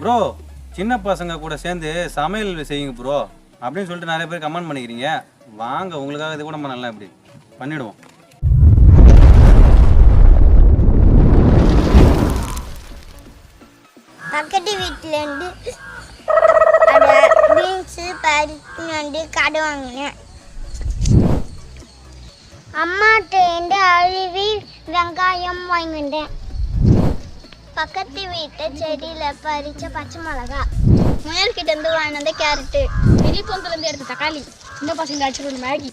Bro சின்ன பசங்க கூட சேர்ந்து சமையல் செய்யுங்க ப்ரோ அப்படின்னு சொல்லிட்டு நிறைய பேர் கமெண்ட் பண்ணிக்கிறீங்க. வாங்க உங்களுக்காக இது கூட பண்ணலாம் இப்படி பண்ணிடுவோம். பக்கத்து வீட்டிலேருந்து பீன்ஸு பருப்புன்னு வந்து கடை வாங்கினேன் அம்மாட்டேருந்து அழுவி வெங்காயம் வாங்கிட்டேன் பக்கத்து வீட்டு செடியில் பறிச்ச பச்சை மிளகா. முயல்கிட்ட இருந்து வாங்கினது கேரட்டு. வெளிப்பொங்கல் இருந்து எடுத்த தக்காளி. சின்ன பசங்க அடிச்சிட்டு மேகி.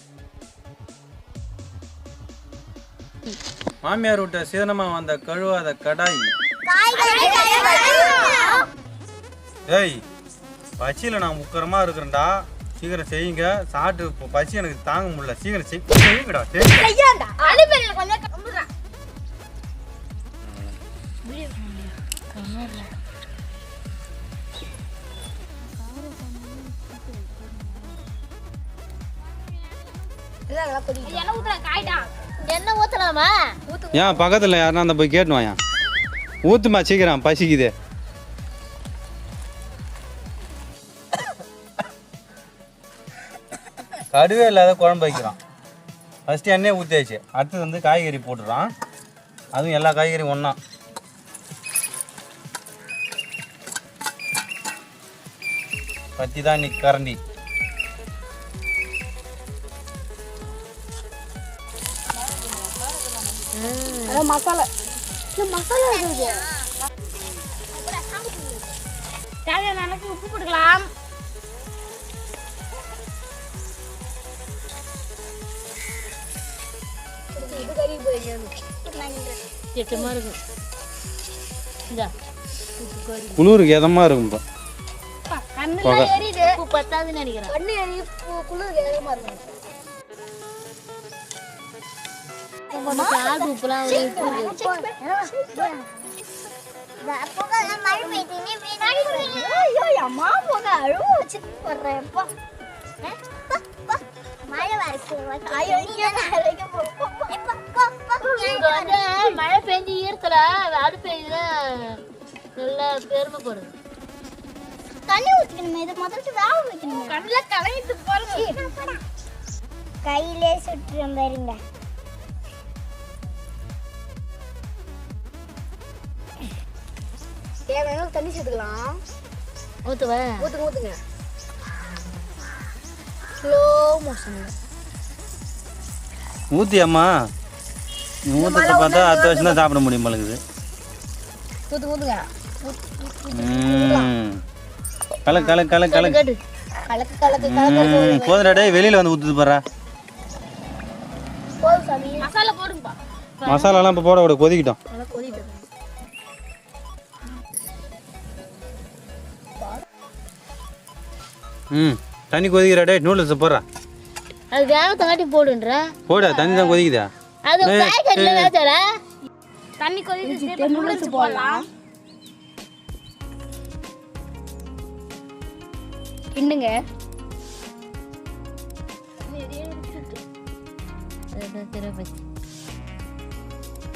மாமியார் விட்ட சீதனமா வந்த கழுவாத கடாய். ஏய் பசியில் நான் உக்கரமா இருக்கிறேன்டா. சீக்கிரம் செய்யுங்க. சாப்பிட்டு பசி எனக்கு தாங்க முடியல. சீக்கிரம் செய். செய்யுங்கடா கொஞ்சம் கம்புறேன் என்ன ஊத்துற காய்டா. என்ன ஊத்தலாமா? ஊத்து ஏன் பக்கத்தில் யாருன்னா அந்த போய் கேட்டு வாயா. ஊத்துமா சீக்கிரம் பசிக்குது. கடுவே இல்லாத குழம்பு வைக்கிறான் ஃபஸ்ட்டு எண்ணெய் ஊற்றியாச்சு அடுத்தது வந்து காய்கறி போட்டுறான் அதுவும் எல்லா காய்கறியும் ஒன்றா பத்தி தான் இன்னைக்கு கரண்டி. மசாலா. மசாலா தேவையான அளவுக்கு உப்பு குளிருக்கு எதமாக இருக்கும் பத்தாதுன்னு நினைக்கிறேன். கண்ணு எரி குளிர் வேகமா இருக்கும். அம்மா போக அழுவ போடுறேன்ப்பா மழை பெஞ்சு ஈரத்துல அடு பெய்யுதுல நல்லா பெருமைப்படுது தண்ணி ஊற்றிக்கணுமே இது முதல்ல வேக வைக்கணுமே. கண்ணில் கலங்கிட்டு பாருங்க. கையிலே சுட்டுறோம் பாருங்க. தேவையான தண்ணி சேர்த்துக்கலாம். ஊற்றுவேன் ஊற்றுங்க ஊற்றுங்க ஸ்லோ மோஷன் ஊற்றியம்மா நீ ஊற்றத்தை பார்த்தா அடுத்த வருஷம் தான் சாப்பிட முடியும் பழகுது ஊற்று ஊற்றுங்க ம் கல கல கல கல கேட்டு கலக்கு கலக்கு ம் போதுடா டேய் வெளியில் வந்து ஊற்றுது பாரா. மசாலாலாம் இப்போ போட விட கொதிக்கிட்டோம். ம் தண்ணி கொதிக்கிறா டேய் நூடுல்ஸ் போடுறா. அது போடுன்ற. போடா தண்ணி தான் கொதிக்குதா? அது பேக்கெட்ல தண்ணி கொதிச்சு நூடுல்ஸ் போடலாம். கிண்டுங்க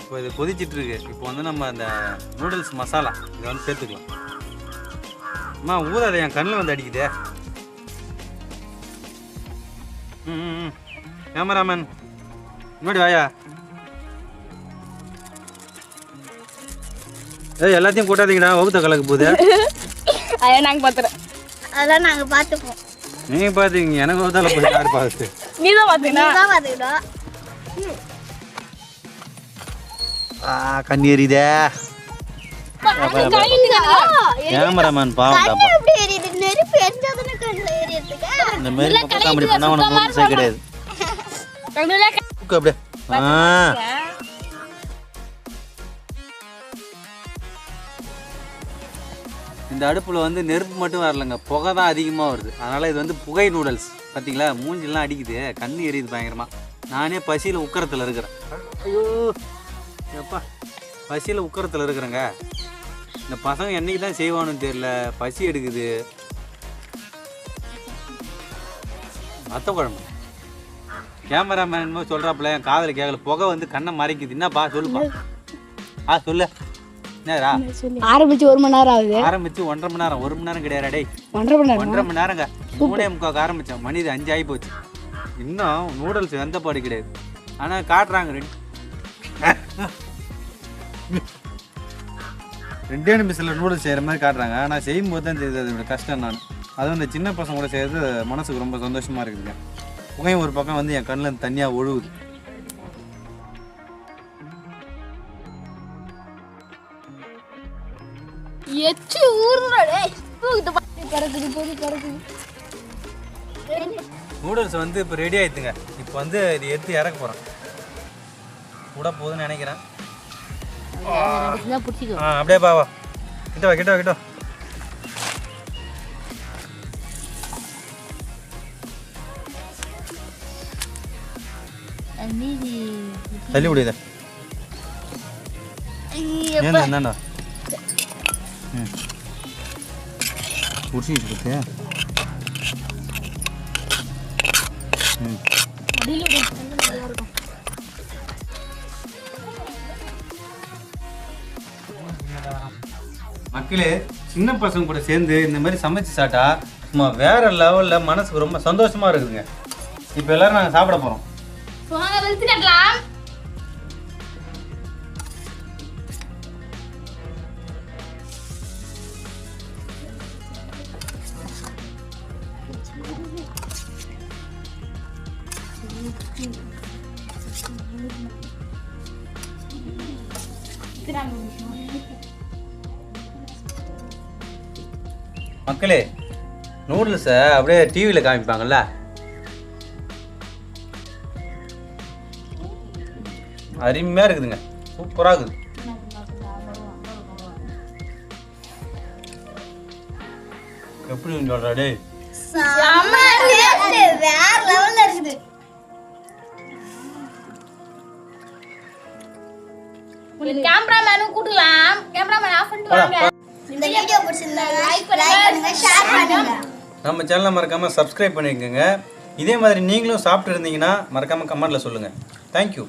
இப்போ இது கொதிச்சிட்டு இருக்கு இப்போ வந்து நம்ம அந்த நூடுல்ஸ் மசாலா இதை வந்து சேர்த்துக்கலாம். அம்மா ஊதாத என் கண்ணில் வந்து அடிக்குதே. ம் கேமராமேன் முன்னாடி வாயா. ஏய் எல்லாத்தையும் கூட்டாதீங்கடா. வகுத்த கலக்கு போகுது. அதான் நாங்க பாத்துறோம். அதெல்லாம் நாங்கள் பார்த்துப்போம் நீங்கள் பார்த்தீங்க எனக்கு வகுத்தால போய் யார் பார்த்து நீ தான் பார்த்துக்கிட்டோம் ஆ கண்ணி எரியுதே. கேமராமேன் பாவம் தாப்பா எப்படி எரியுது? நெருப்பு எரிஞ்சதுன்னு கண்ணில் எரியறதுக்கு? இந்த மாதிரி மட்டும் காமெடி பண்ணால் உனக்கு கிடையாது. அப்படியே. ஆ. இந்த அடுப்பில் வந்து நெருப்பு மட்டும் வரலங்க. புகை தான் அதிகமாக வருது. அதனால் இது வந்து புகை நூடுல்ஸ் பார்த்தீங்களா மூஞ்சிலாம் அடிக்குது. கண்ணு எரியுது பயங்கரமாக நானே பசியில் உக்கரத்தில் இருக்கிறேன். ஐயோ! எப்பா? பசியில் உக்கரத்தில் இருக்கிறேங்க. இந்த பசங்க என்னைக்கு தான் செய்வானுன்னு தெரியல. பசி எடுக்குது. மத்த குழம்பு. கேமராமேன் சொல்கிறாப்புல என் காதில் கேட்கல புகை வந்து கண்ணை மறைக்குது. என்னப்பா? சொல்லுப்பா. ஆ சொல்லு. ஆரம்பிச்சு ஒரு மணி நேரம் ஆகுது. ஆரம்பிச்சு ஒன்றரை மணி நேரம். ஒரு மணி நேரம் கிடையாது டேய். ஒன்றரை மணி நேரம்? ஒன்றரை மணி நேரங்க. மூணே முக்காக்கு ஆரம்பித்தோம் மணி இது அஞ்சு ஆகி போச்சு இன்னும் நூடுல்ஸ் எந்த பாடு கிடையாது. ஆனால் காட்டுறாங்க ரெண்டு. ரெண்டே நிமிஷத்தில் நூடுல்ஸ் செய்கிற மாதிரி காட்டுறாங்க. ஆனால் செய்யும்போது தான் தெரியுது அதோட கஷ்டம் நான். அதுவும் இந்த சின்ன பசங்க கூட செய்கிறது மனசுக்கு ரொம்ப சந்தோஷமாக இருக்குதுங்க. புகையும் ஒரு பக்கம் வந்து என் கண்ணில் தனியாக ஒழுகுது. எச்சு ஊறுறா டேய். தூக்கிட்டு போ. கிடக்குது பொறி கிடக்குது. நூடுல்ஸ் வந்து இப்போ ரெடி ஆயிடுத்துங்க இப்போ வந்து இது எடுத்து இறக்க போகிறேன் கூட போகுதுன்னு நினைக்கிறேன். ஆ அப்படியே பாவா கிட்ட வா கிட்ட வா கிட்ட தள்ளி விடுதே ஏன் குடிச்சிட்டு இருக்கு ம் மக்களே சின்ன பசங்க கூட சேர்ந்து இந்த மாதிரி சமைச்சு சாப்பிட்டா சும்மா வேற லெவலில் மனசுக்கு ரொம்ப சந்தோஷமா இருக்குதுங்க. இப்போ எல்லாரும் நாங்கள் சாப்பிட போகிறோம் மக்களே நூடுல்ஸை அப்படியே டிவியில் காமிப்பாங்கல்ல? அருமையாக இருக்குதுங்க. சூப்பராக இருக்குது. எப்படி சொல்கிறா டேய்? வேற லெவல்ல இருக்குது. கேமராமேனும் கூட்டலாம் கேமராமேன் ஆஃப் பண்ணிட்டு வாங்க. இந்த வீடியோ பிடிச்சிருந்தா லைக் பண்ணுங்க. ஷேர் பண்ணுங்க. நம்ம சேனலை மறக்காமல் சப்ஸ்கிரைப் பண்ணிக்கோங்க. இதே மாதிரி நீங்களும் சாப்பிட்டு இருந்தீங்கன்னா மறக்காமல் கமெண்ட்டில் சொல்லுங்கள் தேங்க்யூ